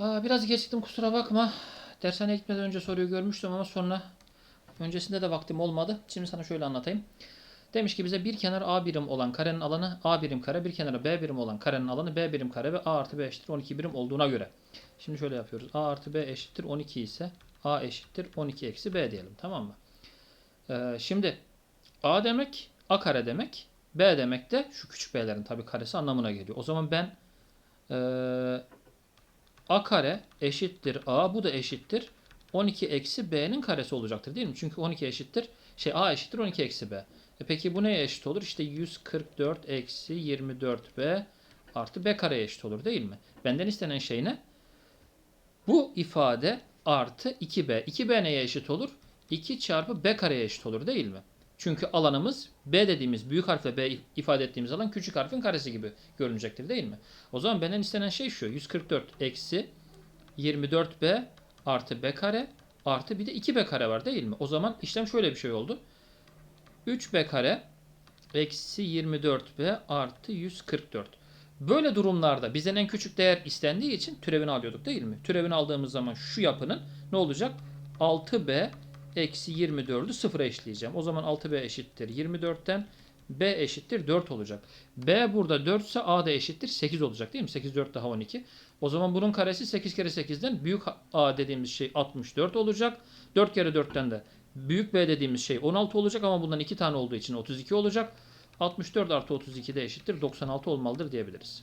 Aa, biraz geciktim kusura bakma. Dershaneye gitmeden önce soruyu görmüştüm ama sonra öncesinde de vaktim olmadı. Şimdi sana şöyle anlatayım. Demiş ki bize bir kenar A birim olan karenin alanı A birim kare, bir kenarı B birim olan karenin alanı B birim kare ve A artı B eşittir 12 birim olduğuna göre. Şimdi şöyle yapıyoruz. A artı B eşittir 12 ise A eşittir 12 eksi B diyelim tamam mı? Ee, şimdi A demek A kare demek. B demek de şu küçük B'lerin tabii karesi anlamına geliyor. O zaman ben eee A kare eşittir A. Bu da eşittir. 12 eksi B'nin karesi olacaktır değil mi? Çünkü 12 eşittir. Şey A eşittir 12 eksi B. E peki bu neye eşit olur? İşte 144 eksi 24B artı B kareye eşit olur değil mi? Benden istenen şey ne? Bu ifade artı 2B. 2B neye eşit olur? 2 çarpı B kareye eşit olur değil mi? Çünkü alanımız B dediğimiz büyük harfle B ifade ettiğimiz alan küçük harfin karesi gibi görünecektir değil mi? O zaman benden istenen şey şu. 144 eksi 24B artı B kare artı bir de 2B kare var değil mi? O zaman işlem şöyle bir şey oldu. 3B kare eksi 24B artı 144. Böyle durumlarda bizden en küçük değer istendiği için türevini alıyorduk değil mi? Türevini aldığımız zaman şu yapının ne olacak? 6B eksi 24'ü sıfıra eşleyeceğim. O zaman 6B eşittir 24'ten B eşittir 4 olacak. B burada 4 ise A da eşittir 8 olacak değil mi? 8 4 daha 12. O zaman bunun karesi 8 kere 8'den büyük A dediğimiz şey 64 olacak. 4 kere 4'ten de büyük B dediğimiz şey 16 olacak ama bundan 2 tane olduğu için 32 olacak. 64 artı 32 de eşittir 96 olmalıdır diyebiliriz.